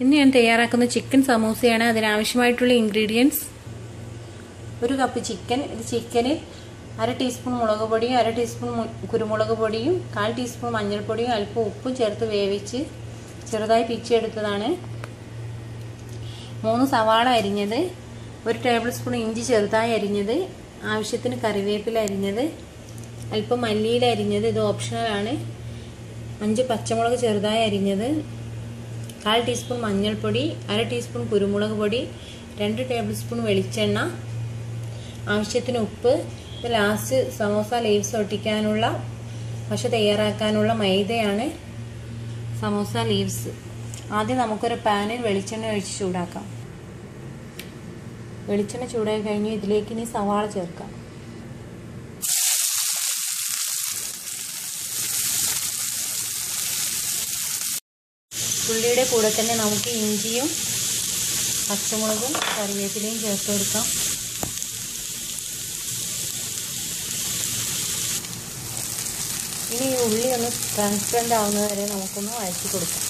ഇന്ന് ഞാൻ തയ്യാറാക്കുന്ന ചിക്കൻ സമൂസയാണ്. അതിനാവശ്യമായിട്ടുള്ള ഇൻഗ്രീഡിയൻസ് ഒരു കപ്പ് ചിക്കൻ ഇത് ചിക്കന് അര ടീസ്പൂൺ മുളക് പൊടിയും അര ടീസ്പൂൺ കുരുമുളക് പൊടിയും കാൽ ടീസ്പൂൺ മഞ്ഞൾപ്പൊടിയും അല്പം ഉപ്പും ചേർത്ത് വേവിച്ച് ചെറുതായി പിച്ചെടുത്തതാണ് മൂന്ന് സവാള അരിഞ്ഞത് ഒരു ടേബിൾ സ്പൂൺ ഇഞ്ചി ചെറുതായി അരിഞ്ഞത് ആവശ്യത്തിന് കറിവേപ്പില അരിഞ്ഞത് അല്പം മല്ലിയില അരിഞ്ഞത് ഇത് ഓപ്ഷണലാണ് അഞ്ച് പച്ചമുളക് ചെറുതായി അരിഞ്ഞത് കാൽ ടീസ്പൂൺ മഞ്ഞൾപ്പൊടി അര ടീസ്പൂൺ കുരുമുളക് പൊടി രണ്ട് ടേബിൾ സ്പൂൺ വെളിച്ചെണ്ണ ആവശ്യത്തിന് ഉപ്പ് ലാസ്റ്റ് സമോസ ലീവ്സ് ഒട്ടിക്കാനുള്ള പക്ഷെ തയ്യാറാക്കാനുള്ള മൈദയാണ് സമോസ ലീവ്സ്. ആദ്യം നമുക്കൊരു പാനിൽ വെളിച്ചെണ്ണ ഒഴിച്ച് ചൂടാക്കാം. വെളിച്ചെണ്ണ ചൂടായി കഴിഞ്ഞ് ഇതിലേക്ക് ഇനി സവാള ചേർക്കാം. ഉള്ളിയുടെ കൂടെ തന്നെ നമുക്ക് ഇഞ്ചിയും പച്ചമുളകും കറിവേപ്പിലയും ചേർത്ത് കൊടുക്കാം. ഇനി ഈ ഉള്ളി ഒന്ന് ട്രാൻസ്പെറന്റ് ആവുന്നത് വരെ നമുക്കൊന്ന് വഴറ്റി കൊടുക്കാം.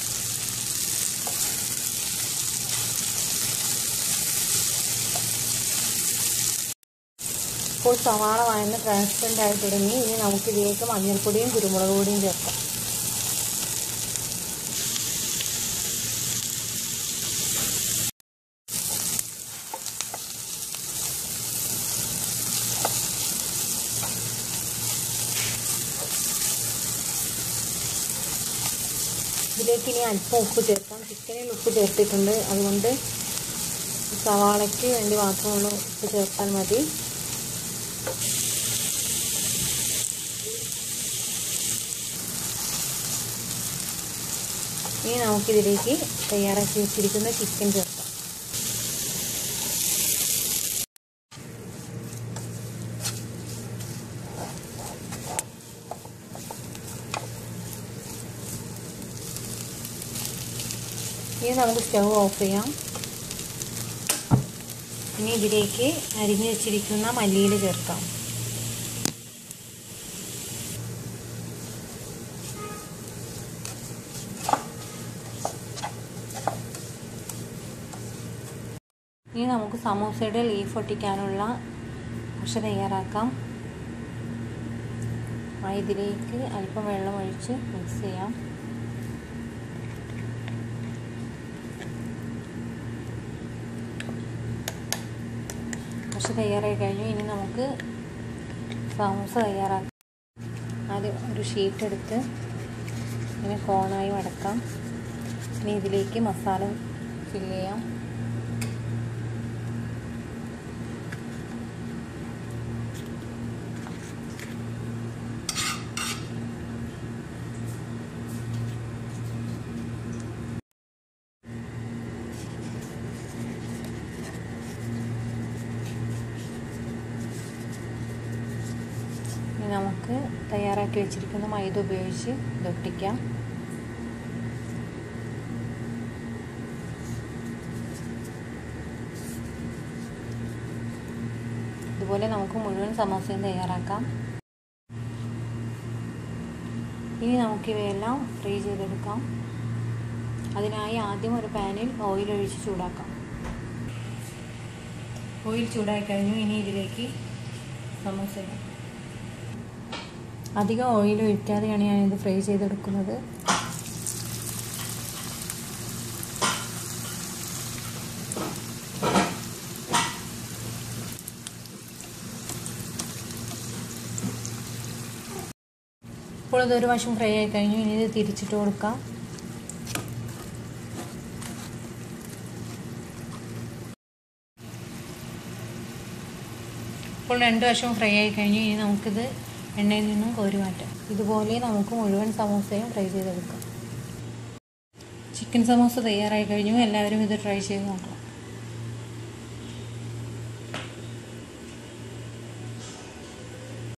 ഇപ്പോൾ സവാള ട്രാൻസ്പെറന്റ് ആയി തുടങ്ങി. ഇനി നമുക്കിതിലേക്ക് മഞ്ഞൾപ്പൊടിയും കുരുമുളക് പൊടിയും ചേർക്കാം. ഇതിലേക്ക് ഇനി അല്പം ഉപ്പ് ചേർക്കാം. ചിക്കനിൽ ഉപ്പ് ചേർത്തിട്ടുണ്ട്. അതുകൊണ്ട് സവാളയ്ക്ക് വേണ്ടി മാത്രമുള്ള ഉപ്പ് ചേർത്താൽ മതി. ഇനി നമുക്കിതിലേക്ക് തയ്യാറാക്കി വെച്ചിരിക്കുന്ന ചിക്കൻ ചേർക്കാം. ഇനി നമുക്ക് സ്റ്റൗ ഓഫ് ചെയ്യാം ഇനി ഇതിലേക്ക് അരിഞ്ഞു വെച്ചിരിക്കുന്ന മല്ലിയിൽ ചേർക്കാം ഇനി നമുക്ക് സമൂസയുടെ ലീഫ് ഒട്ടിക്കാനുള്ള പക്ഷെ തയ്യാറാക്കാം ഇതിലേക്ക് അല്പം വെള്ളം ഒഴിച്ച് മിക്സ് ചെയ്യാം പക്ഷെ തയ്യാറായി കഴിഞ്ഞു. ഇനി നമുക്ക് സമൂസ തയ്യാറാക്കാം. ആദ്യം ഒരു ഷീറ്റ് എടുത്ത് ഇങ്ങനെ കോണായി മടക്കാം. ഇനി ഇതിലേക്ക് മസാല ഫില്ല് ചെയ്യാം ഇനി നമുക്ക് തയ്യാറാക്കി വെച്ചിരിക്കുന്ന മൈദ ഉപയോഗിച്ച് ഇതൊട്ടിക്കാം ഇതുപോലെ നമുക്ക് മുഴുവൻ സമോസയും തയ്യാറാക്കാം. ഇനി നമുക്കിവയെല്ലാം ഫ്രൈ ചെയ്തെടുക്കാം. അതിനായി ആദ്യം ഒരു പാനിൽ ഓയിൽ ഒഴിച്ച് ചൂടാക്കാം. ഓയിൽ ചൂടായി കഴിഞ്ഞു. ഇനി ഇതിലേക്ക് സമോസ അധികം ഓയിൽ ഒഴിക്കാതെയാണ് ഞാനിത് ഫ്രൈ ചെയ്തെടുക്കുന്നത്. ഇപ്പോൾ ഇതൊരു വശം ഫ്രൈ ആയി കഴിഞ്ഞു ഇനി ഇത് തിരിച്ചിട്ട് കൊടുക്കാം. ഇപ്പോൾ രണ്ട് വശവും ഫ്രൈ ആയി കഴിഞ്ഞു ഇനി നമുക്കിത് എണ്ണയിൽ നിന്നും കോരി മാറ്റാം. ഇതുപോലെ നമുക്ക് മുഴുവൻ സമോസയും ഫ്രൈ ചെയ്തെടുക്കാം. ചിക്കൻ സമോസ തയ്യാറായി കഴിഞ്ഞു. എല്ലാവരും ഇത് ട്രൈ ചെയ്ത് നോക്കാം